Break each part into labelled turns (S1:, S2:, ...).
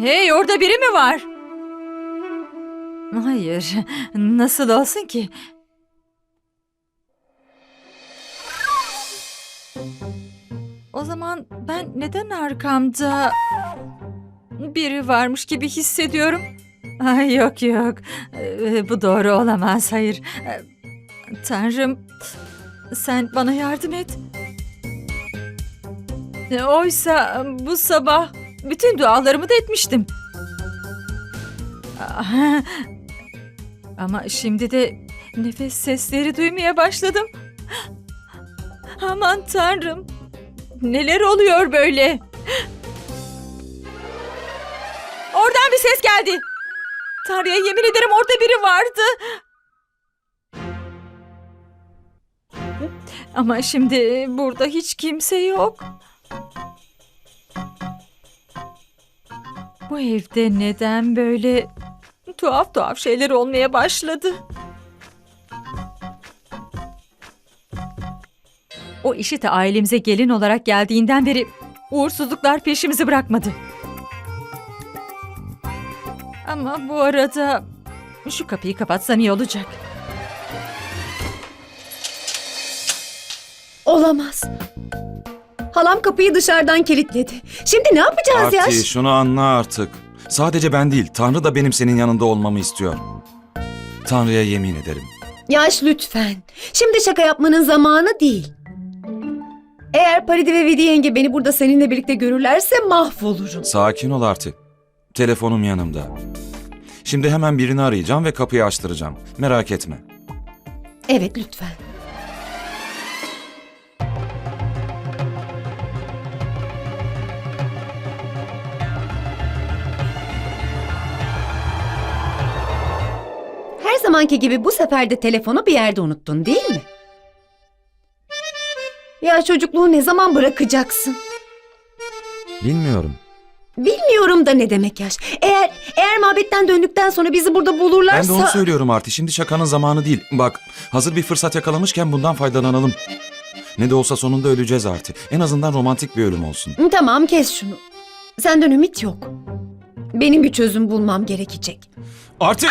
S1: Hey orada biri mi var? Hayır. Nasıl olsun ki? O zaman ben neden arkamda biri varmış gibi hissediyorum? Ay yok yok. Ee, Bu doğru olamaz. Hayır. Tanrım sen bana yardım et. Oysa bu sabah bütün dualarımı da etmiştim. Ah, Ama şimdi de nefes sesleri duymaya başladım. Aman tanrım. Neler oluyor böyle? Oradan bir ses geldi. Tanrı'ya yemin ederim orada biri vardı. Ama şimdi burada hiç kimse yok. Bu evde neden böyle tuhaf tuhaf şeyler olmaya başladı? O işi de ailemize gelin olarak geldiğinden beri uğursuzluklar peşimizi bırakmadı. Ama bu arada şu kapıyı kapatsan iyi olacak.
S2: Olamaz. Halam kapıyı dışarıdan kilitledi. Şimdi ne yapacağız
S3: Arti
S2: Yaş?
S3: şunu anla artık. Sadece ben değil, Tanrı da benim senin yanında olmamı istiyor. Tanrı'ya yemin ederim.
S2: Yaş lütfen. Şimdi şaka yapmanın zamanı değil. Eğer Paridi ve Vidi yenge beni burada seninle birlikte görürlerse mahvolurum.
S3: Sakin ol Arti. Telefonum yanımda. Şimdi hemen birini arayacağım ve kapıyı açtıracağım. Merak etme.
S2: Evet lütfen. Her zamanki gibi bu sefer de telefonu bir yerde unuttun değil mi? Ya çocukluğu ne zaman bırakacaksın?
S3: Bilmiyorum.
S2: Bilmiyorum da ne demek yaş. Eğer eğer mabetten döndükten sonra bizi burada bulurlarsa...
S3: Ben de onu söylüyorum Arti. Şimdi şakanın zamanı değil. Bak, hazır bir fırsat yakalamışken bundan faydalanalım. Ne de olsa sonunda öleceğiz Arti. En azından romantik bir ölüm olsun.
S2: Tamam kes şunu. Senden ümit yok. Benim bir çözüm bulmam gerekecek.
S3: Arti!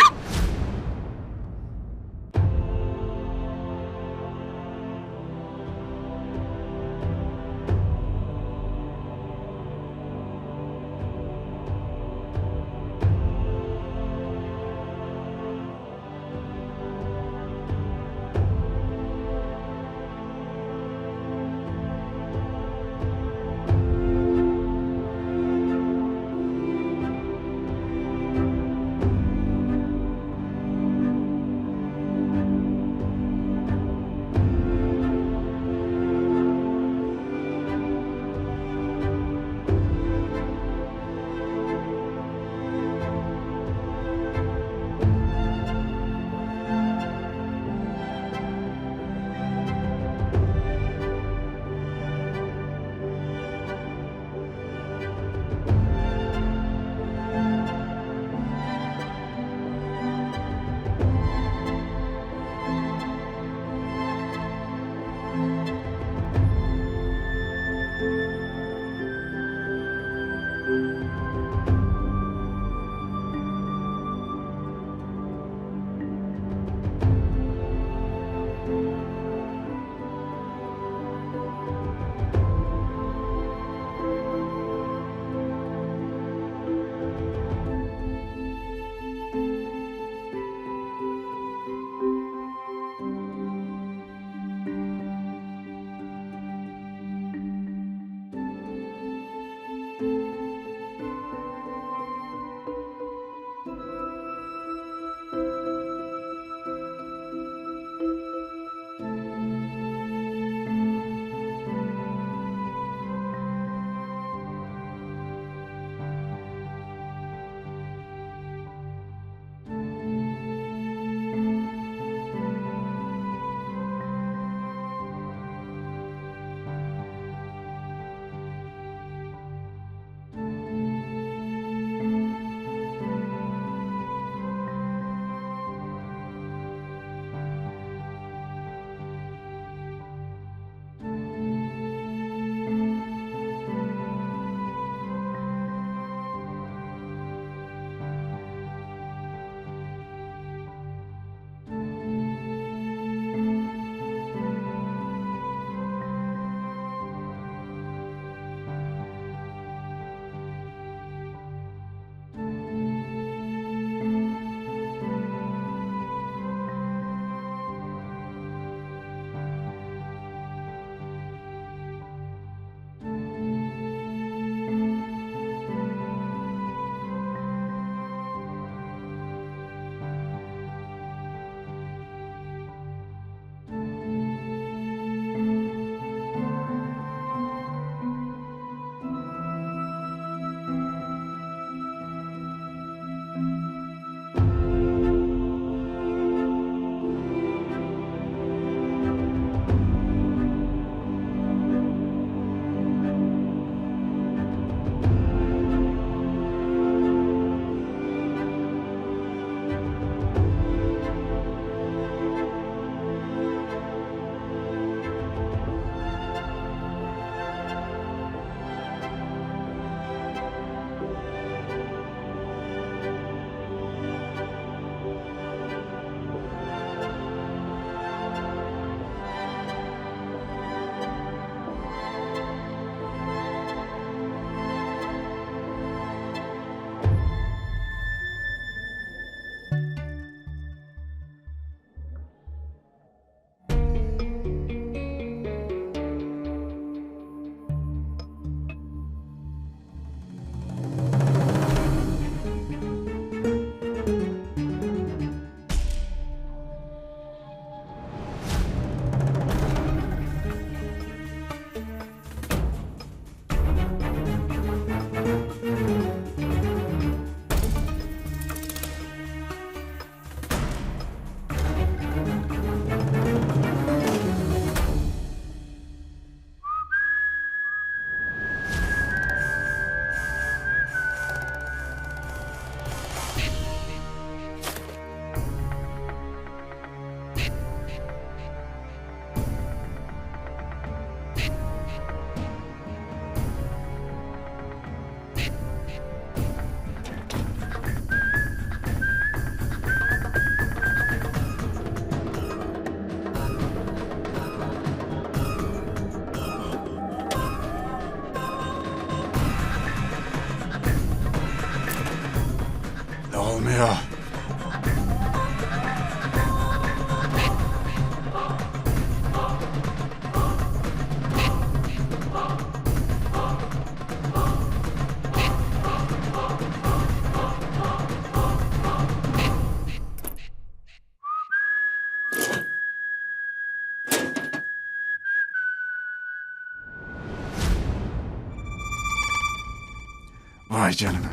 S4: Canına.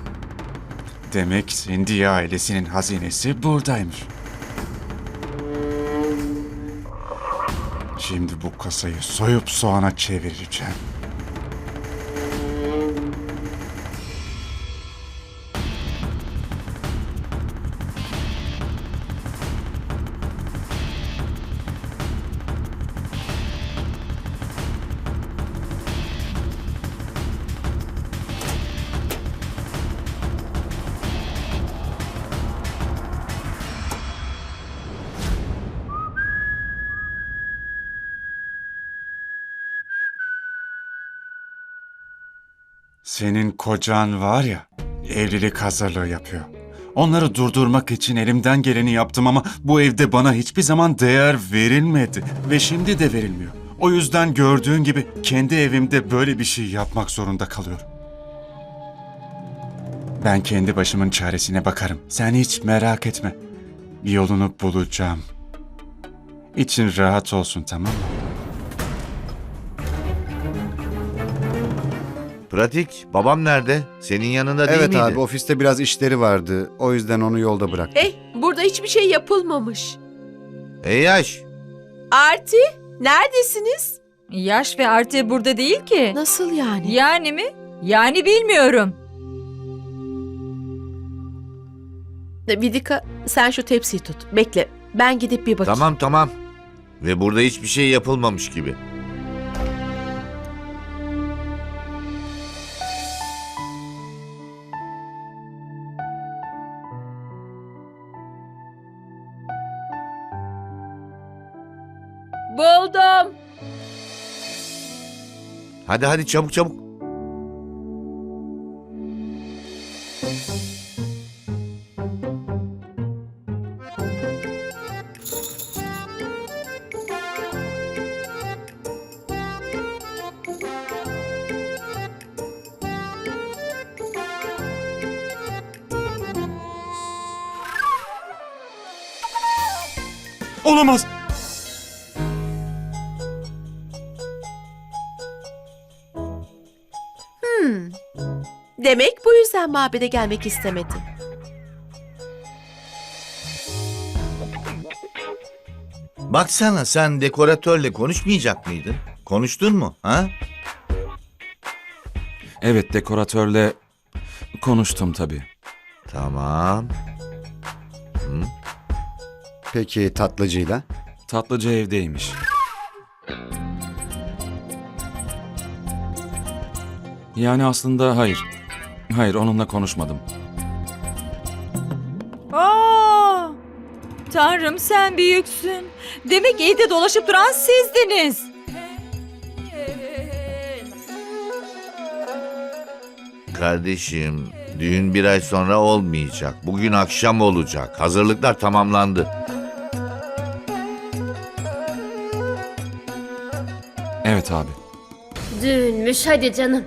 S4: Demek Cindy ailesinin hazinesi buradaymış. Şimdi bu kasayı soyup soğana çevireceğim. Senin kocan var ya, evlilik hazırlığı yapıyor. Onları durdurmak için elimden geleni yaptım ama bu evde bana hiçbir zaman değer verilmedi ve şimdi de verilmiyor. O yüzden gördüğün gibi kendi evimde böyle bir şey yapmak zorunda kalıyorum. Ben kendi başımın çaresine bakarım. Sen hiç merak etme. Yolunu bulacağım. İçin rahat olsun tamam mı?
S5: Pratik, babam nerede? Senin yanında değil
S6: Evet
S5: miydi?
S6: abi ofiste biraz işleri vardı. O yüzden onu yolda bıraktım.
S7: Hey, burada hiçbir şey yapılmamış.
S5: Ey yaş,
S7: Arti, neredesiniz?
S1: Yaş ve Arti burada değil ki.
S7: Nasıl yani?
S1: Yani mi? Yani bilmiyorum.
S7: Vidika, sen şu tepsiyi tut. Bekle, ben gidip bir bakayım.
S5: tamam tamam. Ve burada hiçbir şey yapılmamış gibi.
S7: Buldum.
S5: Hadi hadi çabuk çabuk.
S4: Olamaz.
S7: Demek bu yüzden mabede gelmek istemedi.
S5: Baksana sen dekoratörle konuşmayacak mıydın? Konuştun mu? Ha?
S3: Evet dekoratörle konuştum tabii.
S5: Tamam.
S6: Peki tatlıcıyla?
S3: Tatlıcı evdeymiş. Yani aslında hayır. Hayır onunla konuşmadım.
S1: Aa! Tanrım sen büyüksün. Demek evde dolaşıp duran sizdiniz.
S5: Kardeşim, düğün bir ay sonra olmayacak. Bugün akşam olacak. Hazırlıklar tamamlandı.
S3: Evet abi.
S8: Düğünmüş hadi canım.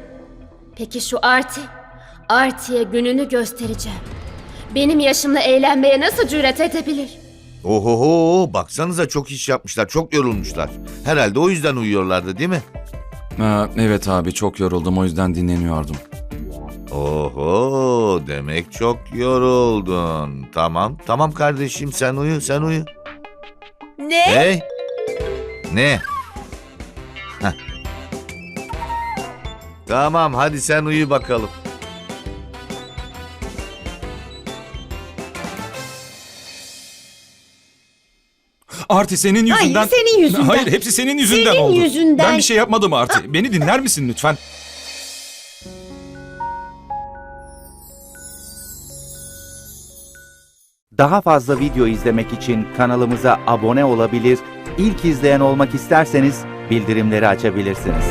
S8: Peki şu Arti? Arti'ye gününü göstereceğim. Benim yaşımla eğlenmeye nasıl cüret edebilir?
S5: Ohoho, baksanıza çok iş yapmışlar, çok yorulmuşlar. Herhalde o yüzden uyuyorlardı değil mi?
S3: Ha, evet abi çok yoruldum o yüzden dinleniyordum.
S5: Oho, demek çok yoruldun. Tamam, tamam kardeşim sen uyu, sen uyu.
S7: Ne?
S5: Hey! Ne? Heh. Tamam, hadi sen uyu bakalım.
S3: Arti senin
S2: Hayır,
S3: yüzünden...
S2: senin yüzünden.
S3: Hayır hepsi senin yüzünden
S2: Senin
S3: oldu.
S2: yüzünden.
S3: Ben bir şey yapmadım Arti. Beni dinler misin lütfen?
S9: Daha fazla video izlemek için kanalımıza abone olabilir, ilk izleyen olmak isterseniz bildirimleri açabilirsiniz.